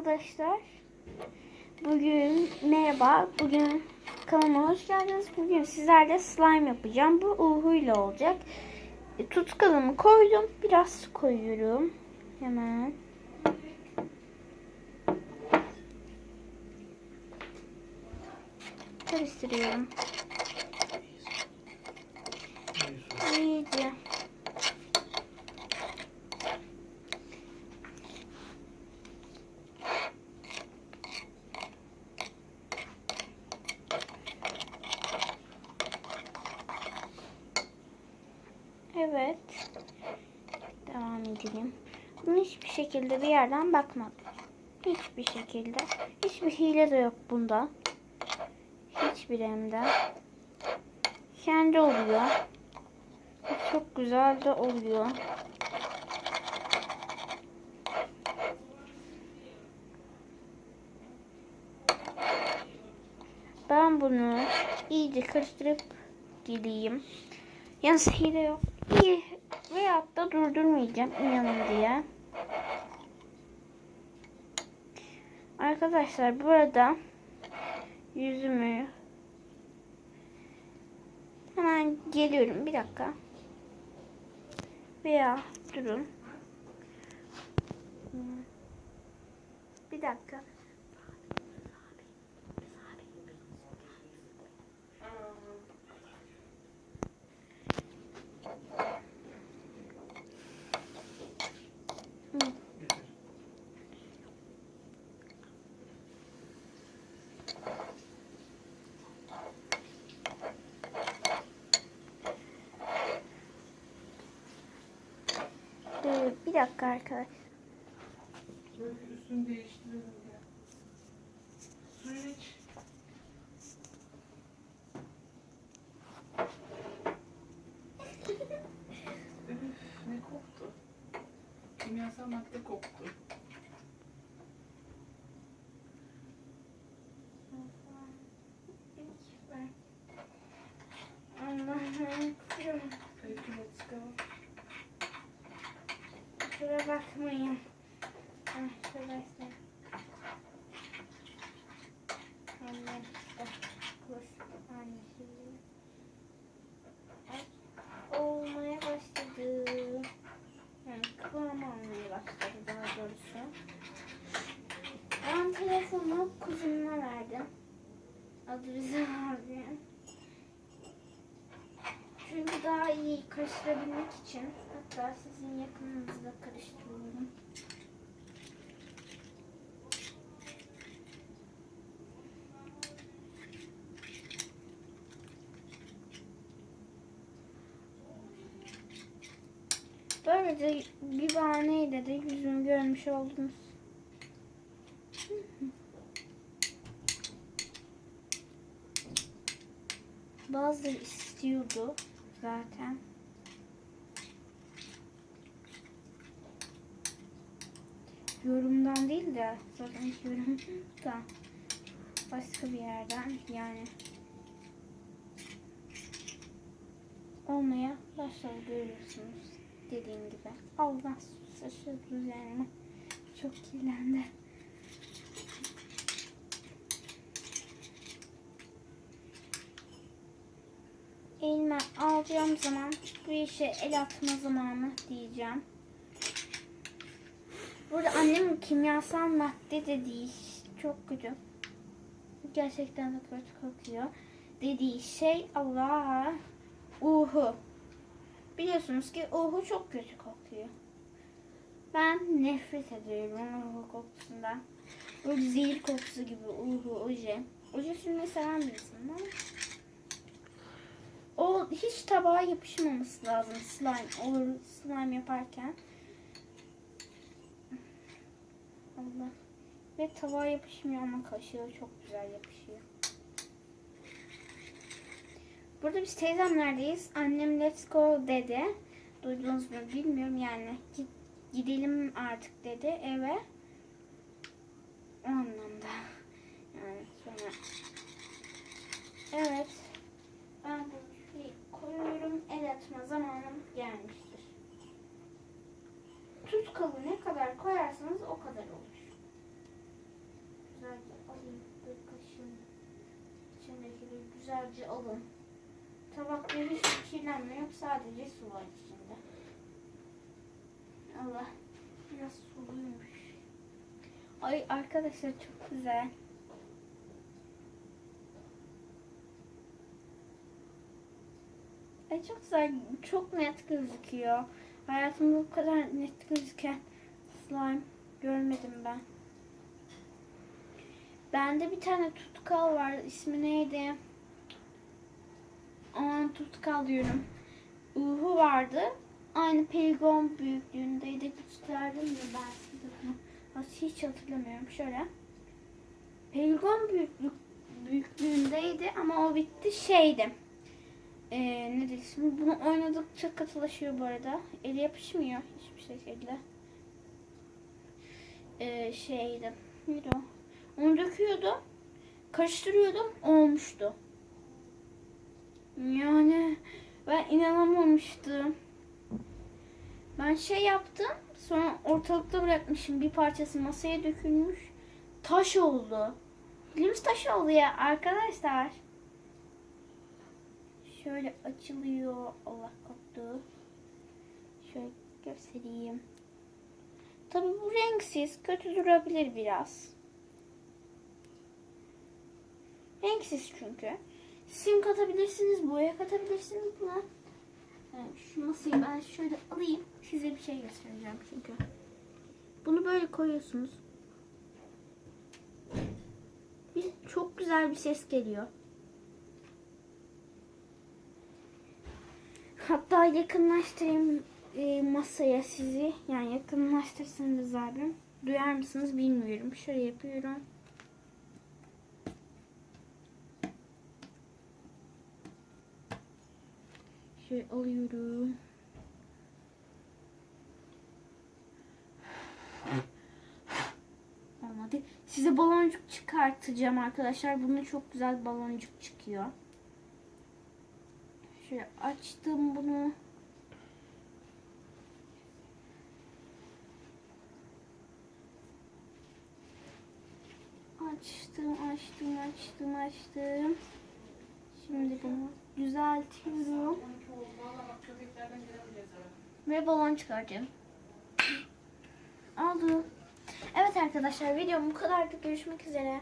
arkadaşlar. Bugün merhaba. Bugün kanalıma hoş geldiniz. Bugün sizlerle slime yapacağım. Bu uhuyla olacak. E, Tutkalımı koydum. Biraz su koyuyorum. Hemen. Karıştırıyorum. İyice. Evet. Devam edelim. Bunu hiçbir şekilde bir yerden bakmadım. Hiçbir şekilde. Hiçbir hile de yok bunda. Hiçbir hem de. Kendi oluyor. Çok güzel de oluyor. Ben bunu iyice karıştırıp geleyim. Yalnız hile yok. İyi veyahut da durdurmayacağım inanın diye. Arkadaşlar burada yüzümü hemen geliyorum bir dakika. Veya durun. Bir dakika. Dur, bir dakika arkadaşlar. Şöyle üstünü değiştirelim ya. Suyu iç. Üf, ne koktu. Kimyasal madde koktu. Allah'ım. Peki let's go. Kusura bakmayın. Arkadaşlar. Annem işte annesi. Ay, Olmaya başladı. Yani kıvam almaya başladı daha doğrusu. Ben telefonu kuzumuna verdim. Adı bize abi. Çünkü daha iyi karıştırabilmek için hatta sizin yakınınızda karıştırıyorum. Böylece bir bahaneyle de yüzümü görmüş oldunuz. Bazıları istiyordu zaten. Yorumdan değil de zaten yorumdan başka bir yerden yani olmaya başladı görüyorsunuz dediğim gibi. Allah saçı üzerine çok kirlendi. Elime alacağım zaman bu işe el atma zamanı diyeceğim. Burada annemin kimyasal madde dediği çok kötü. Gerçekten de kötü kokuyor. Dediği şey Allah uhu. Biliyorsunuz ki uhu çok kötü kokuyor. Ben nefret ediyorum uhu kokusundan. Böyle zehir kokusu gibi uhu, oje. Oje sürmeyi seven birisiyim ama o hiç tabağa yapışmaması lazım slime olur slime yaparken. Allah. Ve tabağa yapışmıyor ama kaşığı çok güzel yapışıyor. Burada biz teyzemlerdeyiz. Annem let's go dedi. Duydunuz mu bilmiyorum yani. Gidelim artık dedi eve. O anlamda. Yani sonra. Evet. Ben bunu koyuyorum. El atma zamanım gelmiştir. Tutkalı ne kadar koyarsanız o kadar olur. güzelce alayım. Bir kaşığın güzelce alın. Tabakları hiç kirlenmiyor. Sadece su var içinde. Allah. Biraz suluymuş. Ay arkadaşlar çok güzel. Ay çok güzel. Çok net gözüküyor. Hayatımda bu kadar net gözüken slime görmedim ben. Bende bir tane tutkal var. İsmi neydi? Aman tutkal diyorum. Uhu vardı. Aynı peligon büyüklüğündeydi. Gösterdim mi ben size hiç hatırlamıyorum. Şöyle. Peligon büyüklük, büyüklüğündeydi ama o bitti şeydi. Ee, ne dedi? Bunu oynadıkça katılaşıyor bu arada. Eli yapışmıyor hiçbir şekilde. Ee, şeydi. Neydi o? Onu döküyordum. Karıştırıyordum. Olmuştu. Yani ben inanamamıştım. Ben şey yaptım. Sonra ortalıkta bırakmışım. Bir parçası masaya dökülmüş. Taş oldu. Dilimiz taş oldu ya arkadaşlar. Şöyle açılıyor. Allah koptu. Şöyle göstereyim. Tabii bu renksiz. Kötü durabilir biraz. Renksiz çünkü. Sim katabilirsiniz, boya katabilirsiniz buna. Şu masayı ben şöyle alayım. Size bir şey göstereceğim çünkü. Bunu böyle koyuyorsunuz. Bir, çok güzel bir ses geliyor. Hatta yakınlaştırayım e, masaya sizi. Yani yakınlaştırsanız abim. Duyar mısınız bilmiyorum. Şöyle yapıyorum. Şöyle alıyorum. Olmadı. Size baloncuk çıkartacağım arkadaşlar. Bunun çok güzel baloncuk çıkıyor. Şöyle açtım bunu. Açtım, açtım, açtım, açtım. Düzeltiyorum. 12 oldu. Valla bak köpeklerden giremeyeceğiz eve. Ve balon çıkaracağım. Oldu. Evet arkadaşlar videom bu kadardı. Görüşmek üzere.